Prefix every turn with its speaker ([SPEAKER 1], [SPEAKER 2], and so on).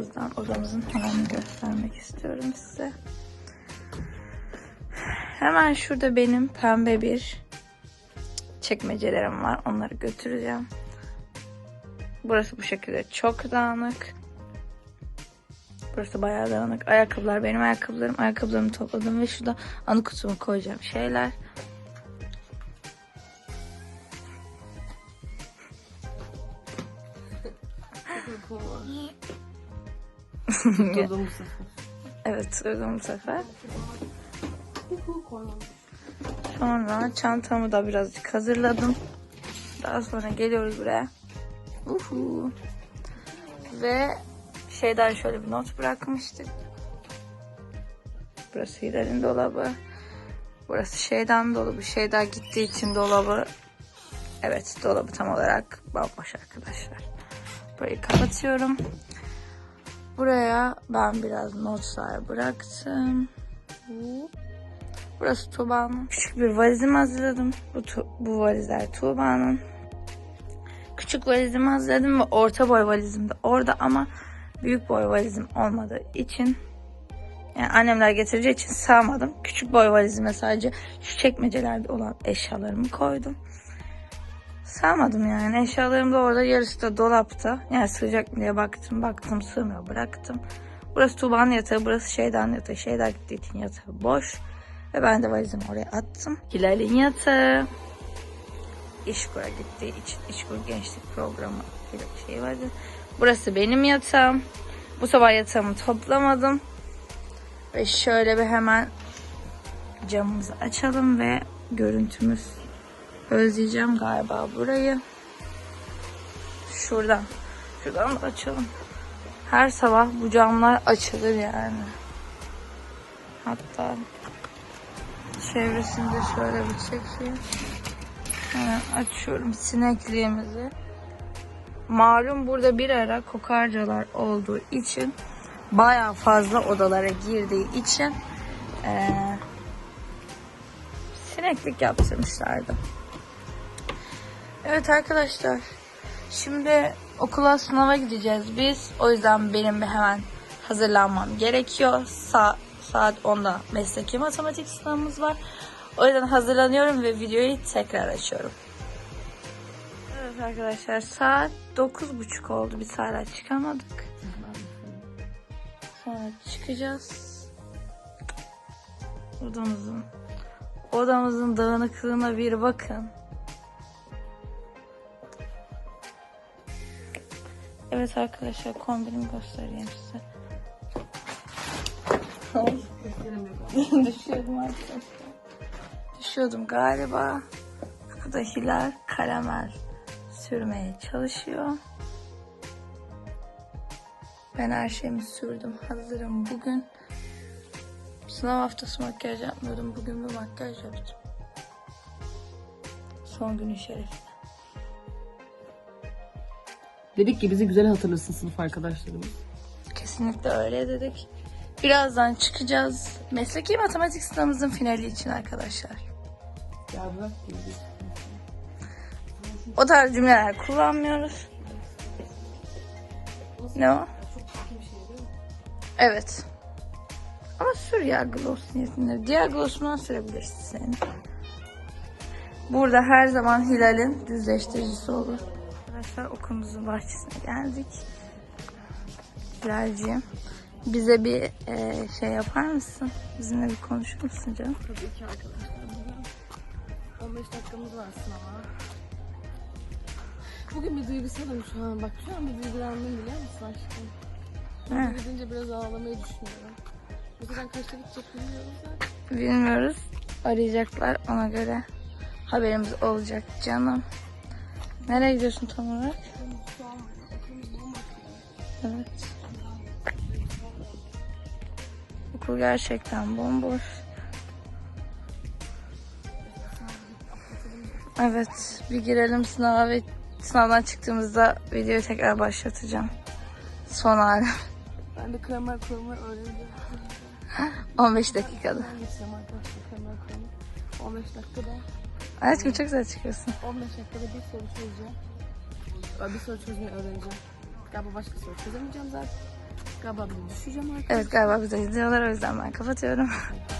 [SPEAKER 1] odamızdan. Odamızın hemen göstermek istiyorum size. Hemen şurada benim pembe bir çekmecelerim var. Onları götüreceğim. Burası bu şekilde çok dağınık. Burası bayağı dağınık. Ayakkabılar benim ayakkabılarım. Ayakkabılarımı topladım ve şurada anı kutumu koyacağım şeyler.
[SPEAKER 2] Durdum bu sefer.
[SPEAKER 1] Evet duydum bu sefer. Sonra çantamı da birazcık hazırladım. Daha sonra geliyoruz buraya. Uhu. Ve şeyden şöyle bir not bırakmıştık. Burası Hilal'in dolabı. Burası şeyden dolabı. Şeyden gittiği için dolabı. Evet dolabı tam olarak bomboş arkadaşlar. Burayı kapatıyorum. Buraya ben biraz notlar bıraktım. Burası Tuğba'nın. Küçük bir valizimi hazırladım. Bu, bu valizler Tuğba'nın. Küçük valizimi hazırladım ve orta boy valizim de orada ama büyük boy valizim olmadığı için yani annemler getireceği için sığamadım. Küçük boy valizime sadece şu çekmecelerde olan eşyalarımı koydum. Sığamadım yani. Eşyalarım da orada yarısı da dolapta. Yani sığacak mı diye baktım. Baktım sığmıyor bıraktım. Burası Tuğba'nın yatağı. Burası Şeyda'nın yatağı. Şeyda gittiği için yatağı boş. Ve ben de valizimi oraya attım. Hilal'in yatağı. İşkur'a gittiği için İşkur Gençlik Programı bir şey vardı. Burası benim yatağım. Bu sabah yatağımı toplamadım. Ve şöyle bir hemen camımızı açalım ve görüntümüz özleyeceğim galiba burayı. Şuradan. Şuradan da açalım. Her sabah bu camlar açılır yani. Hatta çevresinde şöyle bir çekeyim. Hemen açıyorum sinekliğimizi. Malum burada bir ara kokarcalar olduğu için baya fazla odalara girdiği için eee, sineklik yaptırmışlardı. Evet arkadaşlar. Şimdi okula sınava gideceğiz biz. O yüzden benim hemen hazırlanmam gerekiyor. Sa saat 10'da mesleki matematik sınavımız var. O yüzden hazırlanıyorum ve videoyu tekrar açıyorum. Evet arkadaşlar saat 9.30 oldu. Biz hala çıkamadık. Sonra çıkacağız. Odamızın odamızın dağınıklığına bir bakın. Evet arkadaşlar kombinimi göstereyim size. Düşüyordum arkadaşlar. Düşüyordum galiba. Bu da Hilal karamel sürmeye çalışıyor. Ben her şeyimi sürdüm. Hazırım bugün. Sınav haftası makyaj yapmıyordum. Bugün bir makyaj yaptım. Son günün şerefine.
[SPEAKER 2] Dedik ki bizi güzel hatırlasın sınıf arkadaşlarımız.
[SPEAKER 1] Kesinlikle öyle dedik. Birazdan çıkacağız. Mesleki matematik sınavımızın finali için arkadaşlar.
[SPEAKER 2] Ya bırak gibi.
[SPEAKER 1] O tarz cümleler kullanmıyoruz. Ne o? Evet. Ama sür ya gloss niyetinde. Diğer gloss'undan sürebilirsin seni. Burada her zaman Hilal'in düzleştiricisi olur. Arkadaşlar okulumuzun bahçesine geldik. Hilal'ciğim bize bir e, şey yapar mısın? Bizimle bir konuşur musun canım?
[SPEAKER 2] Tabii ki arkadaşlar. Bugün 15 dakikamız var sınava. Bugün bir duygusalım şu an. Bak şu an bir duygulandım biliyor musun aşkım? Bugün gidince biraz ağlamayı düşünüyorum. Okuldan kaçta gidecek bilmiyoruz da.
[SPEAKER 1] Bilmiyoruz. Arayacaklar ona göre haberimiz olacak canım. Nereye gidiyorsun tam olarak? Evet. Okul gerçekten bomboş. Evet, bir girelim sınava ve sınavdan çıktığımızda videoyu tekrar başlatacağım. Son hali.
[SPEAKER 2] Ben de kremar kurmayı öğreneceğim.
[SPEAKER 1] 15 dakikada.
[SPEAKER 2] Ben geçeceğim arkadaşlar kremar kurmayı. 15 dakikada.
[SPEAKER 1] Evet çok güzel çıkıyorsun.
[SPEAKER 2] 15 dakikada bir soru çözeceğim. Bir soru çözmeyi öğreneceğim. Galiba başka soru çözemeyeceğim zaten. Galiba bir düşeceğim arkadaşlar.
[SPEAKER 1] Evet galiba bize izliyorlar o yüzden ben kapatıyorum.